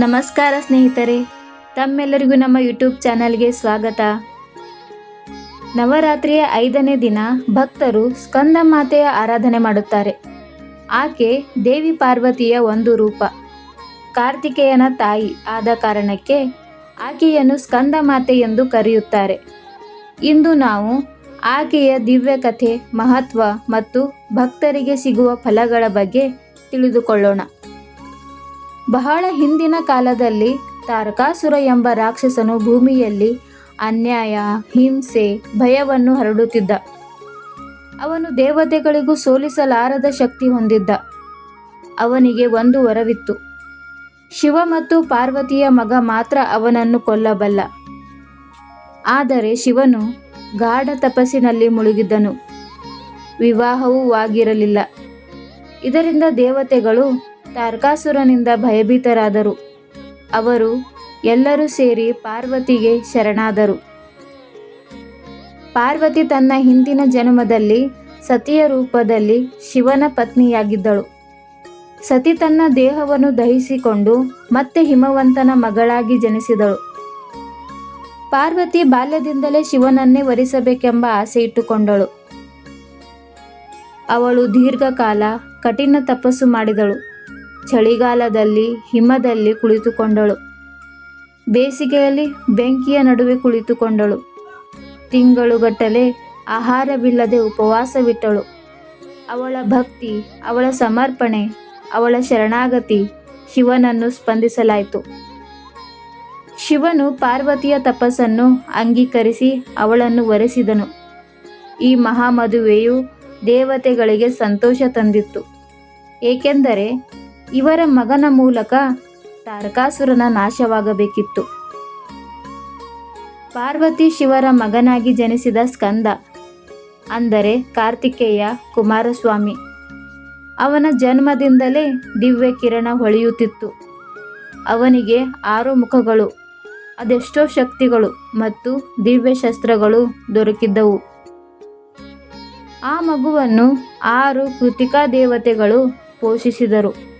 ನಮಸ್ಕಾರ ಸ್ನೇಹಿತರೆ, ತಮ್ಮೆಲ್ಲರಿಗೂ ನಮ್ಮ ಯೂಟ್ಯೂಬ್ ಚಾನಲ್ಗೆ ಸ್ವಾಗತ. ನವರಾತ್ರಿಯ ಐದನೇ ದಿನ ಭಕ್ತರು ಸ್ಕಂದ ಮಾತೆಯ ಆರಾಧನೆ ಮಾಡುತ್ತಾರೆ. ಆಕೆ ದೇವಿ ಪಾರ್ವತಿಯ ಒಂದು ರೂಪ. ಕಾರ್ತಿಕೇಯನ ತಾಯಿ ಆದ ಕಾರಣಕ್ಕೆ ಆಕೆಯನ್ನು ಸ್ಕಂದ ಮಾತೆ ಎಂದು ಕರೆಯುತ್ತಾರೆ. ಇಂದು ನಾವು ಆಕೆಯ ದಿವ್ಯ ಕಥೆ, ಮಹತ್ವ ಮತ್ತು ಭಕ್ತರಿಗೆ ಸಿಗುವ ಫಲಗಳ ಬಗ್ಗೆ ತಿಳಿದುಕೊಳ್ಳೋಣ. ಬಹಳ ಹಿಂದಿನ ಕಾಲದಲ್ಲಿ ತಾರಕಾಸುರ ಎಂಬ ರಾಕ್ಷಸನು ಭೂಮಿಯಲ್ಲಿ ಅನ್ಯಾಯ, ಹಿಂಸೆ, ಭಯವನ್ನು ಹರಡುತ್ತಿದ್ದ. ಅವನು ದೇವತೆಗಳಿಗೂ ಸೋಲಿಸಲಾರದ ಶಕ್ತಿ ಹೊಂದಿದ್ದ. ಅವನಿಗೆ ಒಂದು ವರವಿತ್ತು. ಶಿವ ಮತ್ತು ಪಾರ್ವತಿಯ ಮಗ ಮಾತ್ರ ಅವನನ್ನು ಕೊಲ್ಲಬಲ್ಲ. ಆದರೆ ಶಿವನು ಗಾಢ ತಪಸ್ಸಿನಲ್ಲಿ ಮುಳುಗಿದ್ದನು. ವಿವಾಹವೂ ಆಗಿರಲಿಲ್ಲ. ಇದರಿಂದ ದೇವತೆಗಳು ತಾರಕಾಸುರನಿಂದ ಭಯಭೀತರಾದರು. ಅವರು ಎಲ್ಲರೂ ಸೇರಿ ಪಾರ್ವತಿಗೆ ಶರಣಾದರು. ಪಾರ್ವತಿ ತನ್ನ ಹಿಂದಿನ ಜನ್ಮದಲ್ಲಿ ಸತಿಯ ರೂಪದಲ್ಲಿ ಶಿವನ ಪತ್ನಿಯಾಗಿದ್ದಳು. ಸತಿ ತನ್ನ ದೇಹವನ್ನು ದಹಿಸಿಕೊಂಡು ಮತ್ತೆ ಹಿಮವಂತನ ಮಗಳಾಗಿ ಜನಿಸಿದಳು. ಪಾರ್ವತಿ ಬಾಲ್ಯದಿಂದಲೇ ಶಿವನನ್ನೇ ವರಿಸಬೇಕೆಂಬ ಆಸೆ ಇಟ್ಟುಕೊಂಡಳು. ಅವಳು ದೀರ್ಘಕಾಲ ಕಠಿಣ ತಪಸ್ಸು ಮಾಡಿದಳು. ಚಳಿಗಾಲದಲ್ಲಿ ಹಿಮದಲ್ಲಿ ಕುಳಿತುಕೊಂಡಳು. ಬೇಸಿಗೆಯಲ್ಲಿ ಬೆಂಕಿಯ ನಡುವೆ ಕುಳಿತುಕೊಂಡಳು. ತಿಂಗಳುಗಟ್ಟಲೆ ಆಹಾರವಿಲ್ಲದೆ ಉಪವಾಸವಿಟ್ಟಳು. ಅವಳ ಭಕ್ತಿ, ಅವಳ ಸಮರ್ಪಣೆ, ಅವಳ ಶರಣಾಗತಿ ಶಿವನನ್ನು ಸ್ಪಂದಿಸಲಾಯಿತು. ಶಿವನು ಪಾರ್ವತಿಯ ತಪಸ್ಸನ್ನು ಅಂಗೀಕರಿಸಿ ಅವಳನ್ನು ವರೆಸಿದನು. ಈ ಮಹಾಮದುವೆಯು ದೇವತೆಗಳಿಗೆ ಸಂತೋಷ ತಂದಿತ್ತು. ಏಕೆಂದರೆ ಇವರ ಮಗನ ಮೂಲಕ ತಾರಕಾಸುರನ ನಾಶವಾಗಬೇಕಿತ್ತು. ಪಾರ್ವತಿ ಶಿವರ ಮಗನಾಗಿ ಜನಿಸಿದ ಸ್ಕಂದ, ಅಂದರೆ ಕಾರ್ತಿಕೇಯ ಕುಮಾರಸ್ವಾಮಿ, ಅವನ ಜನ್ಮದಿಂದಲೇ ದಿವ್ಯ ಕಿರಣ ಹೊಳೆಯುತ್ತಿತ್ತು. ಅವನಿಗೆ ಆರು ಮುಖಗಳು, ಅದೆಷ್ಟೋ ಶಕ್ತಿಗಳು ಮತ್ತು ದಿವ್ಯ ಶಸ್ತ್ರಗಳು ದೊರಕಿದ್ದವು. ಆ ಮಗುವನ್ನು ಆರು ಕೃತಿಕಾ ದೇವತೆಗಳು ಪೋಷಿಸಿದರು.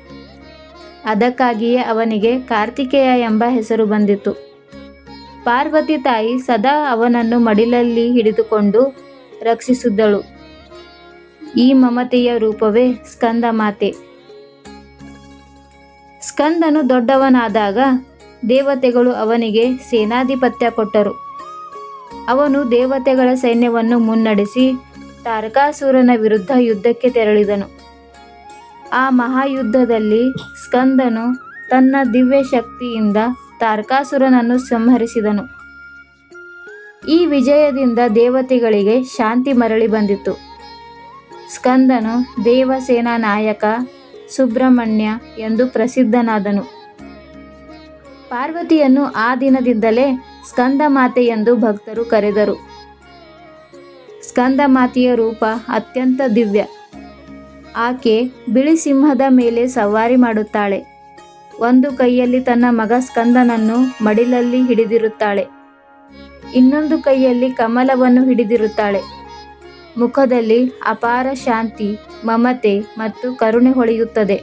ಅದಕ್ಕಾಗಿಯೇ ಅವನಿಗೆ ಕಾರ್ತಿಕೇಯ ಎಂಬ ಹೆಸರು ಬಂದಿತು. ಪಾರ್ವತಿ ತಾಯಿ ಸದಾ ಅವನನ್ನು ಮಡಿಲಲ್ಲಿ ಹಿಡಿದುಕೊಂಡು ರಕ್ಷಿಸಿದ್ದಳು. ಈ ಮಮತೆಯ ರೂಪವೇ ಸ್ಕಂದ ಮಾತೆ. ಸ್ಕಂದನು ದೊಡ್ಡವನಾದಾಗ ದೇವತೆಗಳು ಅವನಿಗೆ ಸೇನಾಧಿಪತ್ಯ ಕೊಟ್ಟರು. ಅವನು ದೇವತೆಗಳ ಸೈನ್ಯವನ್ನು ಮುನ್ನಡೆಸಿ ತಾರಕಾಸುರನ ವಿರುದ್ಧ ಯುದ್ಧಕ್ಕೆ ತೆರಳಿದನು. ಆ ಮಹಾಯುದ್ಧದಲ್ಲಿ ಸ್ಕಂದನು ತನ್ನ ದಿವ್ಯ ಶಕ್ತಿಯಿಂದ ತಾರ್ಕಾಸುರನನ್ನು ಸಂಹರಿಸಿದನು. ಈ ವಿಜಯದಿಂದ ದೇವತೆಗಳಿಗೆ ಶಾಂತಿ ಮರಳಿ ಬಂದಿತು ಸ್ಕಂದನು ದೇವಸೇನಾ ನಾಯಕ ಸುಬ್ರಹ್ಮಣ್ಯ ಎಂದು ಪ್ರಸಿದ್ಧನಾದನು. ಪಾರ್ವತಿಯನ್ನು ಆ ದಿನದಿಂದಲೇ ಸ್ಕಂದ ಮಾತೆ ಎಂದು ಭಕ್ತರು ಕರೆದರು. ಸ್ಕಂದ ಮಾತೆಯ ರೂಪ ಅತ್ಯಂತ ದಿವ್ಯ. ಆಕೆ ಬಿಳಿ ಸಿಂಹದ ಮೇಲೆ ಸವಾರಿ ಮಾಡುತ್ತಾಳೆ. ಒಂದು ಕೈಯಲ್ಲಿ ತನ್ನ ಮಗ ಸ್ಕಂದನನ್ನು ಮಡಿಲಲ್ಲಿ ಹಿಡಿದಿರುತ್ತಾಳೆ. ಇನ್ನೊಂದು ಕೈಯಲ್ಲಿ ಕಮಲವನ್ನು ಹಿಡಿದಿರುತ್ತಾಳೆ. ಮುಖದಲ್ಲಿ ಅಪಾರ ಶಾಂತಿ, ಮಮತೆ ಮತ್ತು ಕರುಣೆ ಹೊಳೆಯುತ್ತದೆ.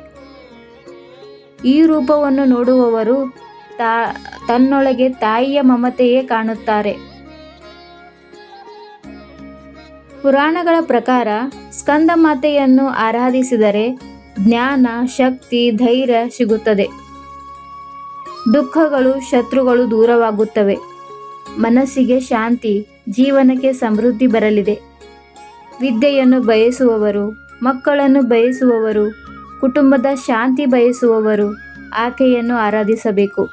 ಈ ರೂಪವನ್ನು ನೋಡುವವರು ತಾ, ತನ್ನೊಳಗೆ ತಾಯಿಯ ಮಮತೆಯೇ ಕಾಣುತ್ತಾರೆ. ಪುರಾಣಗಳ ಪ್ರಕಾರ ಸ್ಕಂದ ಮಾತೆಯನ್ನು ಆರಾಧಿಸಿದರೆ ಜ್ಞಾನ, ಶಕ್ತಿ, ಧೈರ್ಯ ಸಿಗುತ್ತದೆ. ದುಃಖಗಳು, ಶತ್ರುಗಳು ದೂರವಾಗುತ್ತವೆ. ಮನಸ್ಸಿಗೆ ಶಾಂತಿ, ಜೀವನಕ್ಕೆ ಸಮೃದ್ಧಿ ಬರಲಿದೆ. ವಿದ್ಯೆಯನ್ನು ಬಯಸುವವರು, ಮಕ್ಕಳನ್ನು ಬಯಸುವವರು, ಕುಟುಂಬದ ಶಾಂತಿ ಬಯಸುವವರು ಆಕೆಯನ್ನು ಆರಾಧಿಸಬೇಕು.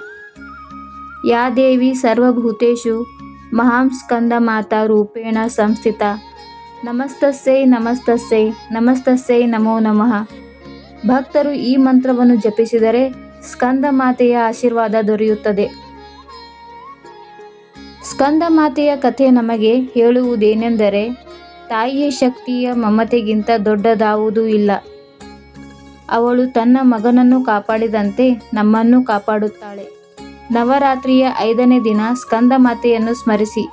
ಯಾ ದೇವಿ ಸರ್ವಭೂತೇಷು ಮಹಾಂ ಸ್ಕಂದ ಮಾತಾ ರೂಪೇಣ ಸಂಸ್ಥಿತ ನಮಸ್ತಸ್ಸೈ ನಮಸ್ತಸ್ಸೈ ನಮಸ್ತಸ್ಸೈ ನಮೋ ನಮಃ. ಭಕ್ತರು ಈ ಮಂತ್ರವನ್ನು ಜಪಿಸಿದರೆ ಸ್ಕಂದ ಮಾತೆಯ ಆಶೀರ್ವಾದ ದೊರೆಯುತ್ತದೆ. ಸ್ಕಂದ ಮಾತೆಯ ಕಥೆ ನಮಗೆ ಹೇಳುವುದೇನೆಂದರೆ, ತಾಯಿಯ ಶಕ್ತಿಯ ಮಮತೆಗಿಂತ ದೊಡ್ಡದಾವುದೂ ಇಲ್ಲ. ಅವಳು ತನ್ನ ಮಗನನ್ನು ಕಾಪಾಡಿದಂತೆ ನಮ್ಮನ್ನು ಕಾಪಾಡುತ್ತಾಳೆ. ನವರಾತ್ರಿಯ ಐದನೇ ದಿನ ಸ್ಕಂದ ಮಾತೆಯನ್ನು ಸ್ಮರಿಸಿ.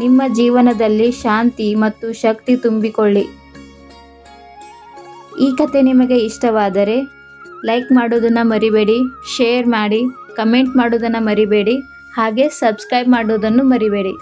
ನಿಮ್ಮ ಜೀವನದಲ್ಲಿ ಶಾಂತಿ ಮತ್ತು ಶಕ್ತಿ ತುಂಬಿಕೊಳ್ಳಿ. ಈ ಕತೆ ನಿಮಗೆ ಇಷ್ಟವಾದರೆ ಲೈಕ್ ಮಾಡೋದನ್ನು ಮರಿಬೇಡಿ, ಶೇರ್ ಮಾಡಿ, ಕಮೆಂಟ್ ಮಾಡೋದನ್ನು ಮರಿಬೇಡಿ, ಹಾಗೆ ಸಬ್ಸ್ಕ್ರೈಬ್ ಮಾಡೋದನ್ನು ಮರಿಬೇಡಿ.